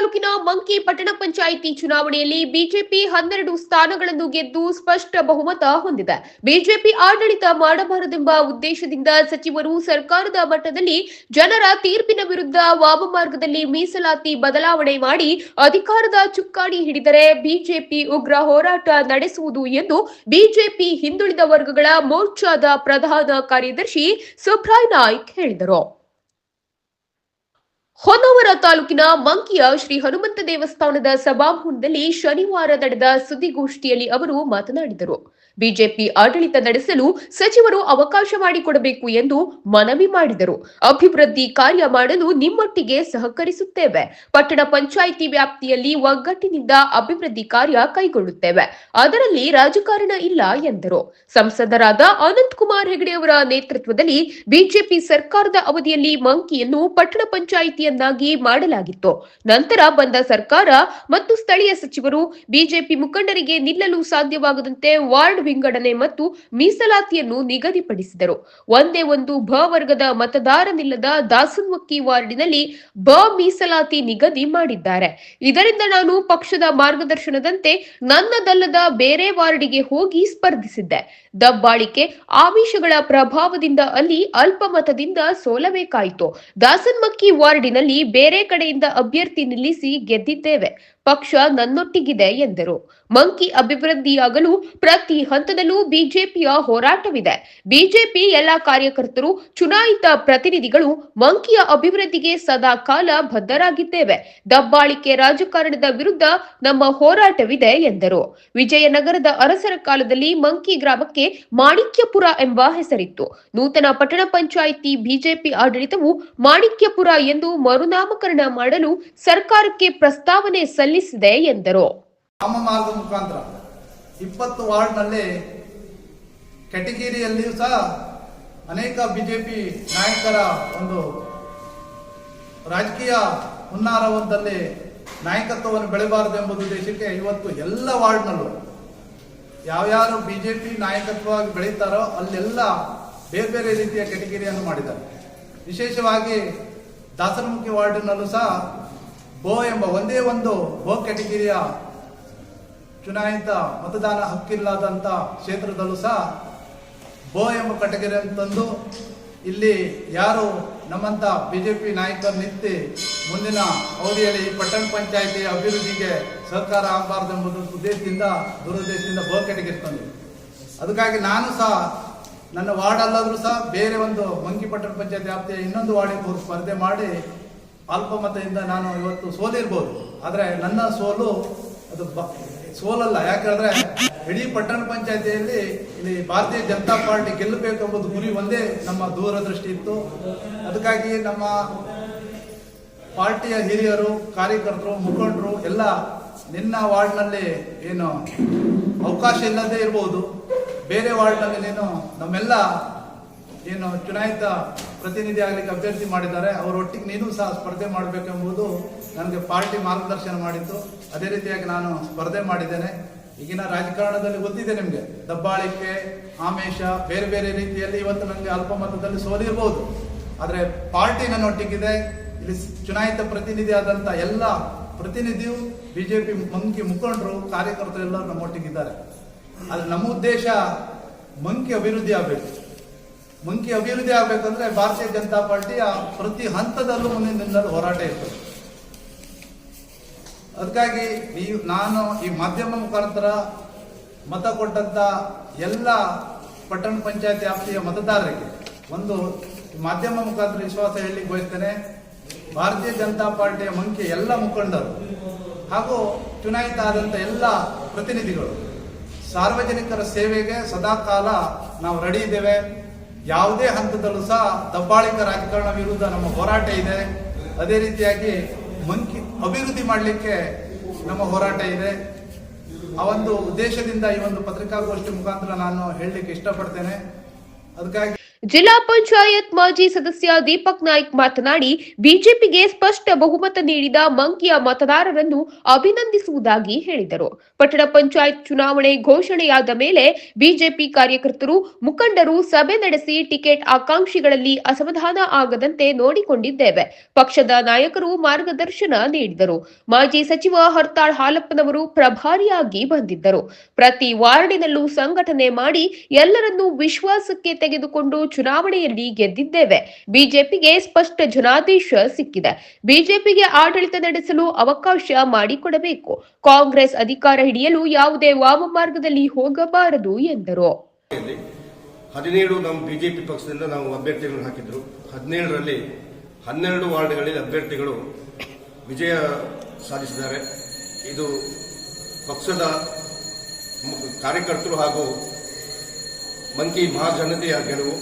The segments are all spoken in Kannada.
ತಾಲೂಕಿನ ಮಂಕಿ ಪಟ್ಟಣ ಪಂಚಾಯಿತಿ ಚುನಾವಣೆಯಲ್ಲಿ ಬಿಜೆಪಿ ಹನ್ನೆರಡು ಸ್ಥಾನಗಳನ್ನು ಗೆದ್ದು ಸ್ಪಷ್ಟ ಬಹುಮತ ಹೊಂದಿದೆ. ಬಿಜೆಪಿ ಆಡಳಿತ ಮಾಡಬಾರದೆಂಬ ಉದ್ದೇಶದಿಂದ ಸಚಿವರು ಸರ್ಕಾರದ ಮಟ್ಟದಲ್ಲಿ ಜನರ ತೀರ್ಪಿನ ವಿರುದ್ಧ ವಾಮಮಾರ್ಗದಲ್ಲಿ ಮೀಸಲಾತಿ ಬದಲಾವಣೆ ಮಾಡಿ ಅಧಿಕಾರದ ಚುಕ್ಕಾಣಿ ಹಿಡಿದರೆ ಬಿಜೆಪಿ ಉಗ್ರ ಹೋರಾಟ ನಡೆಸುವುದು ಎಂದು ಬಿಜೆಪಿ ಹಿಂದುಳಿದ ವರ್ಗಗಳ ಮೋರ್ಚಾದ ಪ್ರಧಾನ ಕಾರ್ಯದರ್ಶಿ ಸುಬ್ರಾಯ್ ನಾಯ್ಕ್ ಹೇಳಿದರು. ಹೊನ್ನಾವರ ತಾಲೂಕಿನ ಮಂಕಿಯ ಶ್ರೀ ಹನುಮಂತ ದೇವಸ್ಥಾನದ ಸಭಾಭವನದಲ್ಲಿ ಶನಿವಾರ ನಡೆದ ಸುದ್ದಿಗೋಷ್ಠಿಯಲ್ಲಿ ಅವರು ಮಾತನಾಡಿದರು. ಬಿಜೆಪಿ ಆಡಳಿತ ನಡೆಸಲು ಸಚಿವರು ಅವಕಾಶ ಮಾಡಿಕೊಡಬೇಕು ಎಂದು ಮನವಿ ಮಾಡಿದರು. ಅಭಿವೃದ್ಧಿ ಕಾರ್ಯ ಮಾಡಲು ನಿಮ್ಮೊಟ್ಟಿಗೆ ಸಹಕರಿಸುತ್ತೇವೆ. ಪಟ್ಟಣ ಪಂಚಾಯಿತಿ ವ್ಯಾಪ್ತಿಯಲ್ಲಿ ಒಗ್ಗಟ್ಟಿನಿಂದ ಅಭಿವೃದ್ಧಿ ಕಾರ್ಯ ಕೈಗೊಳ್ಳುತ್ತೇವೆ. ಅದರಲ್ಲಿ ರಾಜಕಾರಣ ಇಲ್ಲ ಎಂದರು. ಸಂಸದರಾದ ಅನಂತ್ ಕುಮಾರ್ ಹೆಗಡೆ ಅವರ ನೇತೃತ್ವದಲ್ಲಿ ಬಿಜೆಪಿ ಸರ್ಕಾರದ ಅವಧಿಯಲ್ಲಿ ಮಂಕಿಯನ್ನು ಪಟ್ಟಣ ಪಂಚಾಯಿತಿಯನ್ನಾಗಿ ಮಾಡಲಾಗಿತ್ತು. ನಂತರ ಬಂದ ಸರ್ಕಾರ ಮತ್ತು ಸ್ಥಳೀಯ ಸಚಿವರು ಬಿಜೆಪಿ ಮುಖಂಡರಿಗೆ ನಿಲ್ಲಲು ಸಾಧ್ಯವಾಗದಂತೆ ವಾರ್ಡ್ ವಿಂಗಡಣೆ ಮತ್ತು ಮೀಸಲಾತಿಯನ್ನು ನಿಗದಿಪಡಿಸಿದರು. ಒಂದೇ ಒಂದು ಭ ವರ್ಗದ ಮತದಾರನಿಲ್ಲದ ದಾಸನ್ವಕ್ಕಿ ವಾರ್ಡಿನಲ್ಲಿ ಬ ಮೀಸಲಾತಿ ನಿಗದಿ ಮಾಡಿದ್ದಾರೆ. ಇದರಿಂದ ನಾನು ಪಕ್ಷದ ಮಾರ್ಗದರ್ಶನದಂತೆ ನನ್ನದಲ್ಲದ ಬೇರೆ ವಾರ್ಡಿಗೆ ಹೋಗಿ ಸ್ಪರ್ಧಿಸಿದ್ದೆ. ದಬ್ಬಾಳಿಕೆ ಆಮಿಷಗಳ ಪ್ರಭಾವದಿಂದ ಅಲ್ಲಿ ಅಲ್ಪಮತದಿಂದ ಸೋಲಬೇಕಾಯಿತು. ದಾಸನ್ಮಕ್ಕಿ ವಾರ್ಡಿನಲ್ಲಿ ಬೇರೆ ಕಡೆಯಿಂದ ಅಭ್ಯರ್ಥಿ ನಿಲ್ಲಿಸಿ ಗೆದ್ದಿದ್ದೇವೆ. ಪಕ್ಷ ನನ್ನೊಟ್ಟಿಗಿದೆ ಎಂದರು. ಮಂಕಿ ಅಭಿವೃದ್ಧಿಯಾಗಲು ಪ್ರತಿ ಹಂತದಲ್ಲೂ ಬಿಜೆಪಿಯ ಹೋರಾಟವಿದೆ. ಬಿಜೆಪಿ ಎಲ್ಲಾ ಕಾರ್ಯಕರ್ತರು, ಚುನಾಯಿತ ಪ್ರತಿನಿಧಿಗಳು ಮಂಕಿಯ ಅಭಿವೃದ್ಧಿಗೆ ಸದಾ ಕಾಲ ಬದ್ಧರಾಗಿದ್ದೇವೆ. ದಬ್ಬಾಳಿಕೆ ರಾಜಕಾರಣದ ವಿರುದ್ಧ ನಮ್ಮ ಹೋರಾಟವಿದೆ ಎಂದರು. ವಿಜಯನಗರದ ಅರಸರ ಕಾಲದಲ್ಲಿ ಮಂಕಿ ಗ್ರಾಮಕ್ಕೆ ಮಾಣಿಕ್ಯಪುರ ಎಂಬ ಹೆಸರಿತ್ತು. ನೂತನ ಪಟ್ಟಣ ಪಂಚಾಯಿತಿ ಬಿಜೆಪಿ ಆಡಳಿತವು ಮಾಣಿಕ್ಯಪುರ ಎಂದು ಮರುನಾಮಕರಣ ಮಾಡಲು ಸರ್ಕಾರಕ್ಕೆ ಪ್ರಸ್ತಾವನೆ ಸಲ್ಲಿಸಿದೆ ಎಂದರು. ಇಪ್ಪತ್ತು ವಾರ್ಡ್ನಲ್ಲಿ ಕೆಟಗಿರಿಯಲ್ಲಿಯೂ ಸಹ ಅನೇಕ ಬಿಜೆಪಿ ನಾಯಕರ ಒಂದು ರಾಜಕೀಯ ಹುನ್ನಾರವೊಂದಲ್ಲಿ ನಾಯಕತ್ವವನ್ನು ಬೆಳೆಬಾರದು ಎಂಬುದು ಉದ್ದೇಶಕ್ಕೆ ಇವತ್ತು ಎಲ್ಲ ವಾರ್ಡ್ನಲ್ಲೂ ಯಾವ್ಯಾರು ಬಿಜೆಪಿ ನಾಯಕತ್ವವಾಗಿ ಬೆಳೀತಾರೋ ಅಲ್ಲೆಲ್ಲ ಬೇರೆ ಬೇರೆ ರೀತಿಯ ಕೆಟಗಿರಿಯನ್ನು ಮಾಡಿದ್ದಾರೆ. ವಿಶೇಷವಾಗಿ ದಾಸನಮುಖಿ ವಾರ್ಡಿನಲ್ಲೂ ಸಹ ಬೋ ಎಂಬ ಒಂದೇ ಒಂದು ಬೋ ಕೆಟಗಿರಿಯ ಚುನಾಯಿತ ಮತದಾನ ಹಕ್ಕಿಲ್ಲದಂತ ಕ್ಷೇತ್ರದಲ್ಲೂ ಸಹ ಬೋ ಎಂಬ ಕೆಟಗಿರಿಯನ್ನು ತಂದು ಇಲ್ಲಿ ಯಾರು ನಮ್ಮಂತ ಬಿಜೆಪಿ ನಾಯಕರು ನಿಂತು ಮುಂದಿನ ಅವಧಿಯಲ್ಲಿ ಈ ಪಟ್ಟಣ ಪಂಚಾಯಿತಿ ಅಭಿವೃದ್ಧಿಗೆ ಸಹಕಾರ ಆಗಬಾರ್ದು ಎಂಬುದು ಉದ್ದೇಶದಿಂದ, ದುರುದ್ದೇಶದಿಂದ ಬೋ ಕೆಟಗರಿ ತಂದು ಅದಕ್ಕಾಗಿ ನಾನು ಸಹ, ನನ್ನ ವಾರ್ಡ್ ಅಲ್ಲಾದರೂ ಸಹ ಬೇರೆ ಒಂದು ಮಂಕಿ ಪಟ್ಟಣ ಪಂಚಾಯತ್ ವ್ಯಾಪ್ತಿಯ ಇನ್ನೊಂದು ವಾರ್ಡಿಗೆ ಸ್ಪರ್ಧೆ ಮಾಡಿ ಅಲ್ಪಮತದಿಂದ ನಾನು ಇವತ್ತು ಸೋಲಿರ್ಬೋದು. ಆದರೆ ನನ್ನ ಸೋಲು ಅದು ಸೋಲಲ್ಲ. ಯಾಕಂದ್ರೆ ಇಡೀ ಪಟ್ಟಣ ಪಂಚಾಯತಿಯಲ್ಲಿ ಇಲ್ಲಿ ಭಾರತೀಯ ಜನತಾ ಪಾರ್ಟಿ ಗೆಲ್ಲಬೇಕು ಎಂಬುದು ಗುರಿ ಒಂದೇ ನಮ್ಮ ದೂರದೃಷ್ಟಿ ಇತ್ತು ಅದಕ್ಕಾಗಿ ನಮ್ಮ ಪಾರ್ಟಿಯ ಹಿರಿಯರು, ಕಾರ್ಯಕರ್ತರು, ಮುಖಂಡರು ಎಲ್ಲ ನಿನ್ನ ವಾರ್ಡ್ನಲ್ಲಿ ಏನು ಅವಕಾಶ ಇಲ್ಲದೆ ಇರ್ಬೋದು. ಬೇರೆ ವಾರ್ಡ್ನಲ್ಲಿ ನೀನು ನಮ್ಮೆಲ್ಲ ಏನು ಚುನಾಯಿತ ಪ್ರತಿನಿಧಿ ಆಗ್ಲಿಕ್ಕೆ ಅಭ್ಯರ್ಥಿ ಮಾಡಿದ್ದಾರೆ ಅವರೊಟ್ಟಿಗೆ ನೀನು ಸಹ ಸ್ಪರ್ಧೆ ಮಾಡಬೇಕೆಂಬುದು ನನಗೆ ಪಾರ್ಟಿ ಮಾರ್ಗದರ್ಶನ ಮಾಡಿತ್ತು. ಅದೇ ರೀತಿಯಾಗಿ ನಾನು ಸ್ಪರ್ಧೆ ಮಾಡಿದ್ದೇನೆ. ಈಗಿನ ರಾಜಕಾರಣದಲ್ಲಿ ಗೊತ್ತಿದೆ ನಿಮಗೆ, ದಬ್ಬಾಳಿಕೆ ಆಮೇಷ ಬೇರೆ ಬೇರೆ ರೀತಿಯಲ್ಲಿ ಇವತ್ತು ನನಗೆ ಅಲ್ಪಮತದಲ್ಲಿ ಸೋಲಿರ್ಬೋದು. ಆದರೆ ಪಾರ್ಟಿ ನನ್ನೊಟ್ಟಿಗಿದೆ, ಇಲ್ಲಿ ಚುನಾಯಿತ ಪ್ರತಿನಿಧಿ ಆದಂತ ಎಲ್ಲ ಪ್ರತಿನಿಧಿಯು ಬಿಜೆಪಿ ಮಂಕಿ ಮುಖಂಡರು ಕಾರ್ಯಕರ್ತರು ಎಲ್ಲರೂ ನಮ್ಮೊಟ್ಟಿಗಿದ್ದಾರೆ. ಆದರೆ ನಮ್ಮ ಉದ್ದೇಶ ಮಂಕಿ ಅಭಿವೃದ್ಧಿ ಆಗಬೇಕು. ಮಂಕಿ ಅಭಿವೃದ್ಧಿ ಆಗ್ಬೇಕಂದ್ರೆ ಭಾರತೀಯ ಜನತಾ ಪಾರ್ಟಿ ಪ್ರತಿ ಹಂತದಲ್ಲೂ ಮುಂದಿನ ಹೋರಾಟ ಇರ್ತದೆ. ಅದಕ್ಕಾಗಿ ಈ ನಾನು ಈ ಮಾಧ್ಯಮ ಮುಖಾಂತರ ಮತ ಕೊಟ್ಟಂತ ಎಲ್ಲ ಪಟ್ಟಣ ಪಂಚಾಯತ್ ವ್ಯಾಪ್ತಿಯ ಮತದಾರರಿಗೆ ಒಂದು ಮಾಧ್ಯಮ ಮುಖಾಂತರ ವಿಶ್ವಾಸ ಹೇಳಿ ಬಯಸ್ತೇನೆ ಭಾರತೀಯ ಜನತಾ ಪಾರ್ಟಿಯ ಮಂಕಿ ಎಲ್ಲ ಮುಖಂಡರು ಹಾಗೂ ಚುನಾಯಿತ ಆದಂತ ಎಲ್ಲ ಪ್ರತಿನಿಧಿಗಳು, ಸಾರ್ವಜನಿಕರ ಸೇವೆಗೆ ಸದಾ ಕಾಲ ನಾವು ರೆಡಿ ಇದ್ದೇವೆ. ಯಾವುದೇ ಹಂತದಲ್ಲೂ ಸಹ ದಬ್ಬಾಳಿಕ ರಾಜಕಾರಣ ವಿರುದ್ಧ ನಮ್ಮ ಹೋರಾಟ ಇದೆ. ಅದೇ ರೀತಿಯಾಗಿ ಮಂಕಿ ಅಭಿವೃದ್ಧಿ ಮಾಡಲಿಕ್ಕೆ ನಮ್ಮ ಹೋರಾಟ ಇದೆ. ಆ ಒಂದು ಉದ್ದೇಶದಿಂದ ಈ ಒಂದು ಪತ್ರಿಕಾಗೋಷ್ಠಿ ಮುಖಾಂತರ ನಾನು ಹೇಳಲಿಕ್ಕೆ ಇಷ್ಟಪಡ್ತೇನೆ. ಅದಕ್ಕಾಗಿ ಜಿಲ್ಲಾ ಪಂಚಾಯತ್ ಮಾಜಿ ಸದಸ್ಯ ದೀಪಕ್ ನಾಯ್ಕ್ ಮಾತನಾಡಿ, ಬಿಜೆಪಿಗೆ ಸ್ಪಷ್ಟ ಬಹುಮತ ನೀಡಿದ ಮಂಕಿಯ ಮತದಾರರನ್ನು ಅಭಿನಂದಿಸುವುದಾಗಿ ಹೇಳಿದರು. ಪಟ್ಟಣ ಪಂಚಾಯತ್ ಚುನಾವಣೆ ಘೋಷಣೆಯಾದ ಮೇಲೆ ಬಿಜೆಪಿ ಕಾರ್ಯಕರ್ತರು, ಮುಖಂಡರು ಸಭೆ ನಡೆಸಿ ಟಿಕೆಟ್ ಆಕಾಂಕ್ಷಿಗಳಲ್ಲಿ ಅಸಮಾಧಾನ ಆಗದಂತೆ ನೋಡಿಕೊಂಡಿದ್ದೇವೆ. ಪಕ್ಷದ ನಾಯಕರು ಮಾರ್ಗದರ್ಶನ ನೀಡಿದರು. ಮಾಜಿ ಸಚಿವ ಹರ್ತಾಳ್ ಹಾಲಪ್ಪನವರು ಪ್ರಭಾರಿಯಾಗಿ ಬಂದಿದ್ದರು. ಪ್ರತಿ ವಾರ್ಡಿನಲ್ಲೂ ಸಂಘಟನೆ ಮಾಡಿ ಎಲ್ಲರನ್ನೂ ವಿಶ್ವಾಸಕ್ಕೆ ತೆಗೆದುಕೊಂಡು ಚುನಾವಣೆಯಲ್ಲಿ ಗೆದ್ದಿದ್ದೇವೆ. ಬಿಜೆಪಿಗೆ ಸ್ಪಷ್ಟ ಜನಾದೇಶ ಸಿಕ್ಕಿದೆ. ಬಿಜೆಪಿಗೆ ಆಡಳಿತ ನಡೆಸಲು ಅವಕಾಶ ಮಾಡಿಕೊಡಬೇಕು. ಕಾಂಗ್ರೆಸ್ ಅಧಿಕಾರ ಹಿಡಿಯಲು ಯಾವುದೇ ವಾಮಮಾರ್ಗದಲ್ಲಿ ಹೋಗಬಾರದು ಎಂದರು. ಹದಿನೇಳು ನಮ್ಮ ಬಿಜೆಪಿ ಪಕ್ಷದಿಂದ ನಾವು ಅಭ್ಯರ್ಥಿಗಳನ್ನು ಹಾಕಿದ್ರು. ಹದಿನೇಳರಲ್ಲಿ ಹನ್ನೆರಡು ವಾರ್ಡ್ಗಳಲ್ಲಿ ಅಭ್ಯರ್ಥಿಗಳು ವಿಜಯ ಸಾಧಿಸಿದ್ದಾರೆ. ಇದು ಪಕ್ಷದ ಕಾರ್ಯಕರ್ತರು ಹಾಗೂ ಮಂಕಿ ಮಹಾಜನತೆಯ ಗೆಲುವು.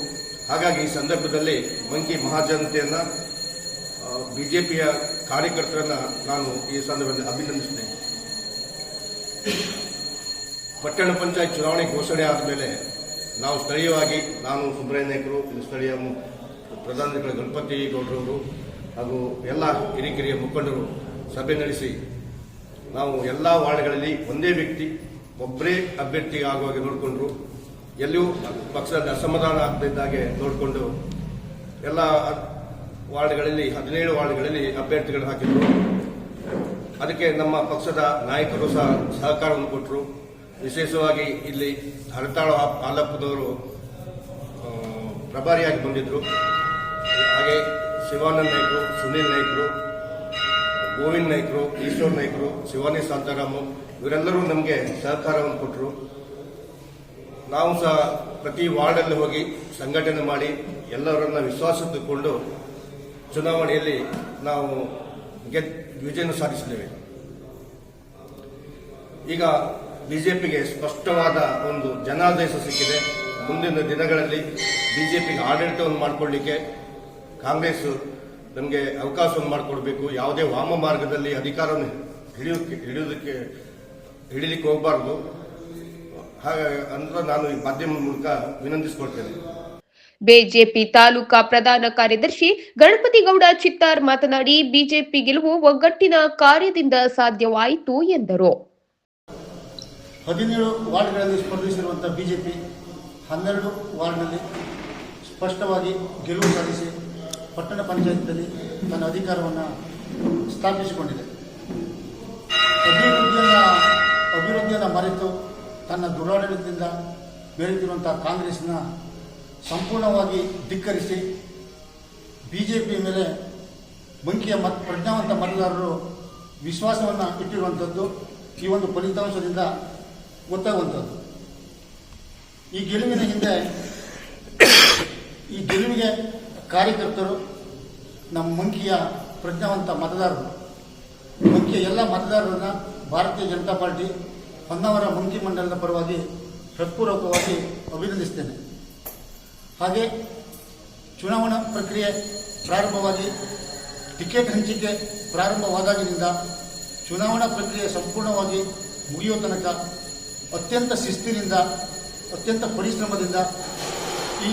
ಹಾಗಾಗಿ ಈ ಸಂದರ್ಭದಲ್ಲಿ ಮಂಕಿ ಮಹಾಜನತೆಯನ್ನ ಬಿಜೆಪಿಯ ಕಾರ್ಯಕರ್ತರನ್ನ ನಾನು ಈ ಸಂದರ್ಭದಲ್ಲಿ ಅಭಿನಂದಿಸುತ್ತೇನೆ ಪಟ್ಟಣ ಪಂಚಾಯತ್ ಚುನಾವಣೆ ಘೋಷಣೆ ಆದಮೇಲೆ ನಾವು ಸ್ಥಳೀಯವಾಗಿ ನಾನು ಸುಬ್ರಹ್ಮಣ್ಯ ನಾಯಕರು ಸ್ಥಳೀಯ ಪ್ರಧಾನಿಗಳ ಗಣಪತಿ ಗೌಡರವರು ಹಾಗೂ ಎಲ್ಲ ಹಿರಿಕಿರಿಯ ಮುಖಂಡರು ಸಭೆ ನಡೆಸಿ ನಾವು ಎಲ್ಲ ವಾರ್ಡ್ಗಳಲ್ಲಿ ಒಂದೇ ವ್ಯಕ್ತಿ ಒಬ್ಬರೇ ಅಭ್ಯರ್ಥಿ ಆಗುವಾಗ ನೋಡಿಕೊಂಡ್ರು. ಎಲ್ಲಿಯೂ ಪಕ್ಷದ ಅಸಮಾಧಾನ ಆಗದಿದ್ದಾಗೆ ನೋಡಿಕೊಂಡು ಎಲ್ಲ ವಾರ್ಡ್ಗಳಲ್ಲಿ, ಹದಿನೇಳು ವಾರ್ಡ್ಗಳಲ್ಲಿ ಅಭ್ಯರ್ಥಿಗಳು ಹಾಕಿದ್ರು. ಅದಕ್ಕೆ ನಮ್ಮ ಪಕ್ಷದ ನಾಯಕರು ಸಹ ಸಹಕಾರವನ್ನು ಕೊಟ್ಟರು ವಿಶೇಷವಾಗಿ ಇಲ್ಲಿ ಹರತಾಳು ಹಾಲಪ್ಪದವರು ಪ್ರಭಾರಿಯಾಗಿ ಬಂದಿದ್ರು. ಹಾಗೆ ಶಿವಾನಂದ್ ನಾಯ್ಕರು, ಸುನೀಲ್ ನಾಯ್ಕರು, ಗೋವಿಂದ್ ನಾಯ್ಕರು, ಈಶ್ವರ್ ನಾಯ್ಕರು, ಶಿವಾನಿ ಶಾಂತಾರಾಮು, ಇವರೆಲ್ಲರೂ ನಮಗೆ ಸಹಕಾರವನ್ನು ಕೊಟ್ಟರು ನಾವು ಸಹ ಪ್ರತಿ ವಾರ್ಡಲ್ಲಿ ಹೋಗಿ ಸಂಘಟನೆ ಮಾಡಿ ಎಲ್ಲರನ್ನ ವಿಶ್ವಾಸ ತೆಗೆದುಕೊಂಡು ಚುನಾವಣೆಯಲ್ಲಿ ನಾವು ಗೆದ್, ವಿಜಯನ ಸಾಧಿಸಿದ್ದೇವೆ. ಈಗ ಬಿಜೆಪಿಗೆ ಸ್ಪಷ್ಟವಾದ ಒಂದು ಜನಾದೇಶ ಸಿಕ್ಕಿದೆ. ಮುಂದಿನ ದಿನಗಳಲ್ಲಿ ಬಿಜೆಪಿಗೆ ಆಡಳಿತವನ್ನು ಮಾಡಿಕೊಳ್ಳಿಕ್ಕೆ ಕಾಂಗ್ರೆಸ್ ನಮಗೆ ಅವಕಾಶವನ್ನು ಮಾಡಿಕೊಡ್ಬೇಕು. ಯಾವುದೇ ವಾಮ ಮಾರ್ಗದಲ್ಲಿ ಅಧಿಕಾರವನ್ನು ಹಿಡಿಯೋಕ್ಕೆ, ಹಿಡಿಯೋದಕ್ಕೆ, ಹಿಡಿಲಿಕ್ಕೆ ಹೋಗಬಾರ್ದು. ಹಾಗೆ ಅಂದ್ರೆ ನಾನು ಈ ಮಾಧ್ಯಮ ಮೂಲಕ ವಿನಂತಿಸಿಕೊಳ್ತೇನೆ. ಬಿಜೆಪಿ ತಾಲೂಕಾ ಪ್ರಧಾನ ಕಾರ್ಯದರ್ಶಿ ಗಣಪತಿ ಗೌಡ ಚಿತ್ತಾರ್ ಮಾತನಾಡಿ ಬಿಜೆಪಿ ಗೆಲುವು ಒಗ್ಗಟ್ಟಿನ ಕಾರ್ಯದಿಂದ ಸಾಧ್ಯವಾಯಿತು ಎಂದರು. ಹದಿನೇಳು ವಾರ್ಡ್ಗಳಲ್ಲಿ ಸ್ಪರ್ಧಿಸಿರುವಂತಹ ಬಿಜೆಪಿ ಹನ್ನೆರಡು ವಾರ್ಡ್ನಲ್ಲಿ ಸ್ಪಷ್ಟವಾಗಿ ಗೆಲುವು ಸಾಧಿಸಿ ಪಟ್ಟಣ ಪಂಚಾಯತ್ನಲ್ಲಿ ತನ್ನ ಅಧಿಕಾರವನ್ನು ಸ್ಥಾಪಿಸಿಕೊಂಡಿದೆ. ಅಭಿವೃದ್ಧಿಯನ್ನು ಅಭಿವೃದ್ಧಿಯನ್ನು ಮರೆತು ತನ್ನ ದುರಾಡಳಿತದಿಂದ ಬೆರೆತಿರುವಂಥ ಕಾಂಗ್ರೆಸ್ನ ಸಂಪೂರ್ಣವಾಗಿ ಧಿಕ್ಕರಿಸಿ ಬಿ ಜೆ ಪಿ ಮೇಲೆ ಬಂಕಿಯ ಮತ್, ಪ್ರಜ್ಞಾವಂತ ಮತದಾರರು ವಿಶ್ವಾಸವನ್ನು ಇಟ್ಟಿರುವಂಥದ್ದು ಈ ಒಂದು ಫಲಿತಾಂಶದಿಂದ ಗೊತ್ತಾಗುವಂಥದ್ದು ಈ ಗೆಲುವಿನ ಹಿಂದೆ ಈ ಗೆಲುವಿಗೆ ಕಾರ್ಯಕರ್ತರು ನಮ್ಮ ಮಂಕಿಯ ಪ್ರಜ್ಞಾವಂತ ಮತದಾರರು. ಮಂಕಿಯ ಎಲ್ಲ ಮತದಾರರನ್ನು ಭಾರತೀಯ ಜನತಾ ಪಾರ್ಟಿ ಹೊನ್ನಾವರ ಮಂಕಿ ಮಂಡಲದ ಪರವಾಗಿ ಹೃತ್ಪೂರ್ವಕವಾಗಿ ಅಭಿನಂದಿಸ್ತೇನೆ. ಹಾಗೆ ಚುನಾವಣಾ ಪ್ರಕ್ರಿಯೆ ಪ್ರಾರಂಭವಾಗಿ ಟಿಕೆಟ್ ಹಂಚಿಕೆ ಪ್ರಾರಂಭವಾದಾಗಿನಿಂದ ಚುನಾವಣಾ ಪ್ರಕ್ರಿಯೆ ಸಂಪೂರ್ಣವಾಗಿ ಮುಗಿಯುವ ತನಕ ಅತ್ಯಂತ ಶಿಸ್ತಿನಿಂದ, ಅತ್ಯಂತ ಪರಿಶ್ರಮದಿಂದ ಈ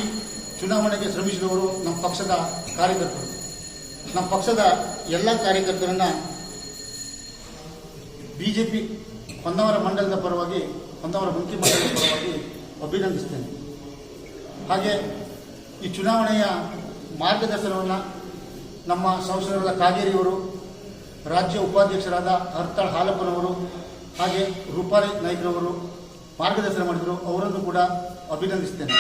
ಚುನಾವಣೆಗೆ ಶ್ರಮಿಸಿದವರು ನಮ್ಮ ಪಕ್ಷದ ಕಾರ್ಯಕರ್ತರು. ನಮ್ಮ ಪಕ್ಷದ ಎಲ್ಲ ಕಾರ್ಯಕರ್ತರನ್ನು ಬಿ ಜೆ ಪಿ ಹೊನ್ನಾವರ ಮಂಡಲದ ಪರವಾಗಿ ಹೊನ್ನಾವರ ಮುಖ್ಯ ಮಂಡಲದ ಪರವಾಗಿ ಅಭಿನಂದಿಸ್ತೇನೆ. ಹಾಗೆ ಈ ಚುನಾವಣೆಯ ಮಾರ್ಗದರ್ಶನವನ್ನು ನಮ್ಮ ಸಂಸದರಾದ ಕಾಗೇರಿಯವರು, ರಾಜ್ಯ ಉಪಾಧ್ಯಕ್ಷರಾದ ಹರ್ತಾಳ್ ಹಾಲಪ್ಪನವರು, ಹಾಗೆ ರೂಪಾಲಿ ನಾಯ್ಕರವರು ಮಾರ್ಗದರ್ಶನ ಮಾಡಿದರು, ಅವರನ್ನು ಕೂಡ ಅಭಿನಂದಿಸ್ತೇನೆ.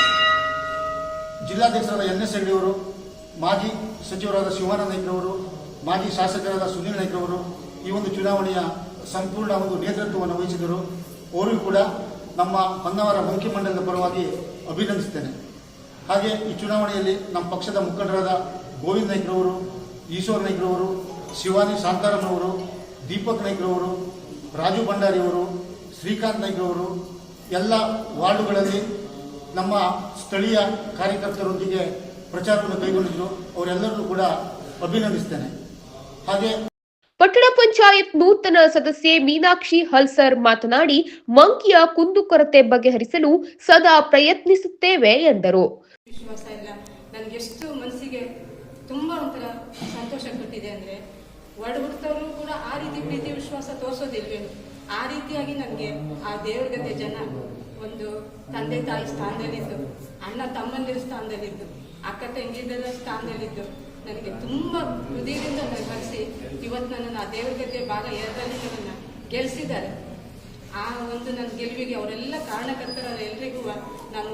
ಜಿಲ್ಲಾಧ್ಯಕ್ಷರಾದ ಎನ್ ಎಸ್ ಅವರು ಮಾಜಿ ಸಚಿವರಾದ ಶಿವಾನಂದ ನಾಯ್ಕರವರು ಮಾಜಿ ಶಾಸಕರಾದ ಸುನೀಲ್ ನಾಯ್ಕರವರು ಈ ಒಂದು ಚುನಾವಣೆಯ ಸಂಪೂರ್ಣ ಒಂದು ನೇತೃತ್ವವನ್ನು ವಹಿಸಿದರು. ಅವರಿಗೂ ಕೂಡ ನಮ್ಮ ಹೊನ್ನವರ ಮಂಡಲದ ಪರವಾಗಿ ಅಭಿನಂದಿಸ್ತೇನೆ. ಹಾಗೆ ಈ ಚುನಾವಣೆಯಲ್ಲಿ ನಮ್ಮ ಪಕ್ಷದ ಮುಖಂಡರಾದ ಗೋವಿಂದ್ ನಾಯ್ಕರವರು ಈಶ್ವರ್ ನಾಯ್ಕರವರು ಶಿವಾನಿ ಶಾಂತಾರಾಮನವರು ದೀಪಕ್ ನಾಯ್ಕರವರು ರಾಜು ಭಂಡಾರಿಯವರು, ಶ್ರೀಕಾಂತ್ ನಾಯ್ಕರವರು ಎಲ್ಲ ವಾರ್ಡುಗಳಲ್ಲಿ ನಮ್ಮ ಸ್ಥಳೀಯ ಕಾರ್ಯಕರ್ತರೊಂದಿಗೆ ಪ್ರಚಾರವನ್ನು ಕೈಗೊಂಡಿದ್ದರು. ಅವರೆಲ್ಲರನ್ನೂ ಕೂಡ ಅಭಿನಂದಿಸ್ತೇನೆ. ಹಾಗೆ ಪಟ್ಟಣ ಪಂಚಾಯತ್ ನೂತನ ಸದಸ್ಯೆ ಮೀನಾಕ್ಷಿ ಹಲ್ಸರ್ ಮಾತನಾಡಿ, ಮಂಕಿಯ ಕುಂದುಕೊರತೆ ಬಗೆಹರಿಸಲು ಸದಾ ಪ್ರಯತ್ನಿಸುತ್ತೇವೆ ಎಂದರು. ವಿಶ್ವಾಸ ಇಲ್ಲ. ನನಗೆ ಎಷ್ಟು ಮನಸ್ಸಿಗೆ ತುಂಬ ಒಂಥರ ಸಂತೋಷ ಕೊಟ್ಟಿದೆ ಅಂದರೆ ಒಡ ಕೂಡ ಆ ರೀತಿ ಪ್ರೀತಿ ವಿಶ್ವಾಸ ತೋರಿಸೋದಿಲ್ವೇನು ಆ ರೀತಿಯಾಗಿ ನನಗೆ ಆ ದೇವ್ರ ಗತೆ ಜನ, ಒಂದು ತಂದೆ ತಾಯಿ ಸ್ಥಾನದಲ್ಲಿದ್ದು, ಅಣ್ಣ ತಮ್ಮಂದಿರ ಸ್ಥಾನದಲ್ಲಿದ್ದು, ಅಕ್ಕ ತಂಗಿದ ಸ್ಥಾನದಲ್ಲಿದ್ದು, ನನಗೆ ತುಂಬ ಹೃದಯದಿಂದ ಇವತ್ತು ನನ್ನನ್ನು ಆ ದೇವ್ರ ಗದ್ದೆ ಭಾಗ ಎರಡರಲ್ಲಿ ನನ್ನನ್ನು ಗೆಲ್ಲಿಸಿದ್ದಾರೆ ಆ ಒಂದು ನನ್ನ ಗೆಲುವಿಗೆ ಅವರೆಲ್ಲ ಕಾರಣಕರ್ತರ ಎಲ್ರಿಗೂ ನಾನು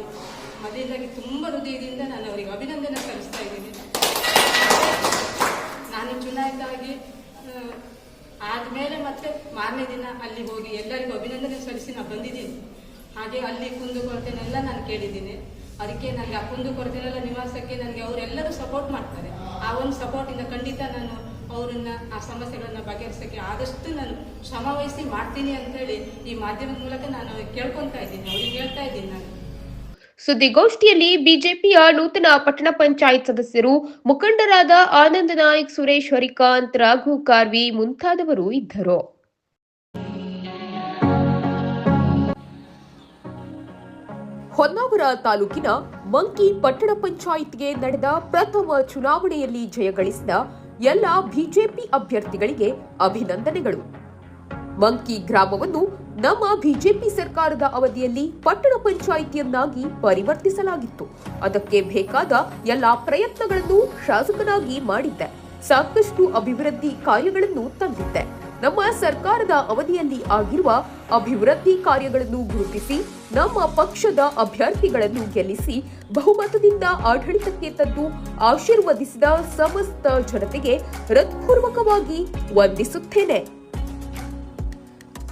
ಮೊದಲಾಗಿ ತುಂಬ ಹೃದಯದಿಂದ ನಾನು ಅವರಿಗೆ ಅಭಿನಂದನೆ ಕಲಿಸ್ತಾ ಇದ್ದೀನಿ. ನಾನು ಚುನಾಯಿತ ಆಗಿ ಆ, ಆದ್ಮೇಲೆ ಮತ್ತೆ ಮಾರನೇ ದಿನ ಅಲ್ಲಿ ಹೋಗಿ ಎಲ್ಲರಿಗೂ ಅಭಿನಂದನೆ ಸಲ್ಲಿಸಿ ನಾನು ಬಂದಿದ್ದೀನಿ. ಹಾಗೆ ಅಲ್ಲಿ ಕುಂದುಕೊರತೆನೆಲ್ಲ ನಾನು ಕೇಳಿದ್ದೀನಿ. ಅದಕ್ಕೆ ನನಗೆ ಆ ಕುಂದುಕೊರತೆನೆಲ್ಲ ನಿವಾಸಕ್ಕೆ ನನಗೆ ಅವರೆಲ್ಲರೂ ಸಪೋರ್ಟ್ ಮಾಡ್ತಾರೆ. ಆ ಒಂದು ಸಪೋರ್ಟಿಂದ ಖಂಡಿತ ನಾನು ಅವರನ್ನ ಆ ಸಮಸ್ಯೆಗಳನ್ನ ಬಗೆಹರಿಸಕ್ಕೆ ಆದಷ್ಟು ನಾನು ಶ್ರಮ ವಹಿಸಿ ಮಾಡ್ತೀನಿ ಅಂತೇಳಿ ಈ ಮಾಧ್ಯಮದ ಮೂಲಕ ನಾನು ಕೇಳ್ಕೊಂತಾ ಕೇಳ್ಕೊತಾ ಇದ್ದೀನಿ ಅವ್ರಿಗೆ ಹೇಳ್ತಾ ಇದ್ದೀನಿ ನಾನು. ಸುದ್ದಿಗೋಷ್ಠಿಯಲ್ಲಿ ಬಿಜೆಪಿಯ ನೂತನ ಪಟ್ಟಣ ಪಂಚಾಯತ್ ಸದಸ್ಯರು ಮುಖಂಡರಾದ ಆನಂದ ನಾಯಕ್ ಸುರೇಶ್ ಹರಿಕಾಂತ್ ರಾಘು ಕಾರ್ವಿ ಮುಂತಾದವರು ಇದ್ದರು. ಹೊನ್ನಾವರ ತಾಲೂಕಿನ ಮಂಕಿ ಪಟ್ಟಣ ಪಂಚಾಯತ್ಗೆ ನಡೆದ ಪ್ರಥಮ ಚುನಾವಣೆಯಲ್ಲಿ ಜಯಗಳಿಸಿದ ಎಲ್ಲ ಬಿಜೆಪಿ ಅಭ್ಯರ್ಥಿಗಳಿಗೆ ಅಭಿನಂದನೆಗಳು. ಮಂಕಿ ಗ್ರಾಮವನ್ನು ನಮ್ಮ ಬಿಜೆಪಿ ಸರ್ಕಾರದ ಅವಧಿಯಲ್ಲಿ ಪಟ್ಟಣ ಪಂಚಾಯಿತಿಯನ್ನಾಗಿ ಪರಿವರ್ತಿಸಲಾಗಿತ್ತು. ಅದಕ್ಕೆ ಬೇಕಾದ ಎಲ್ಲ ಪ್ರಯತ್ನಗಳನ್ನು ಶಾಸಕನಾಗಿ ಮಾಡಿದ್ದೆ. ಸಾಕಷ್ಟು ಅಭಿವೃದ್ಧಿ ಕಾರ್ಯಗಳನ್ನು ತಂದಿದ್ದೆ. ನಮ್ಮ ಸರ್ಕಾರದ ಅವಧಿಯಲ್ಲಿ ಆಗಿರುವ ಅಭಿವೃದ್ಧಿ ಕಾರ್ಯಗಳನ್ನು ಗುರುತಿಸಿ ನಮ್ಮ ಪಕ್ಷದ ಅಭ್ಯರ್ಥಿಗಳನ್ನು ಗೆಲ್ಲಿಸಿ ಬಹುಮತದಿಂದ ಆಡಳಿತಕ್ಕೆ ತಂದು ಆಶೀರ್ವದಿಸಿದ ಸಮಸ್ತ ಜನತೆಗೆ ಹೃತ್ಪೂರ್ವಕವಾಗಿ ವಂದಿಸುತ್ತೇನೆ.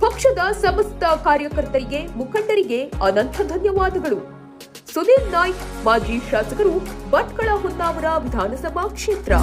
ಪಕ್ಷದ ಸಮಸ್ತ ಕಾರ್ಯಕರ್ತರಿಗೆ, ಮುಖಂಡರಿಗೆ ಅನಂತ ಧನ್ಯವಾದಗಳು. ಸುನೀಲ್ ನಾಯ್ಕ್, ಮಾಜಿ ಶಾಸಕರು ಭಟ್ಕಳ ಹೊನ್ನಾವರ ವಿಧಾನಸಭಾ ಕ್ಷೇತ್ರ.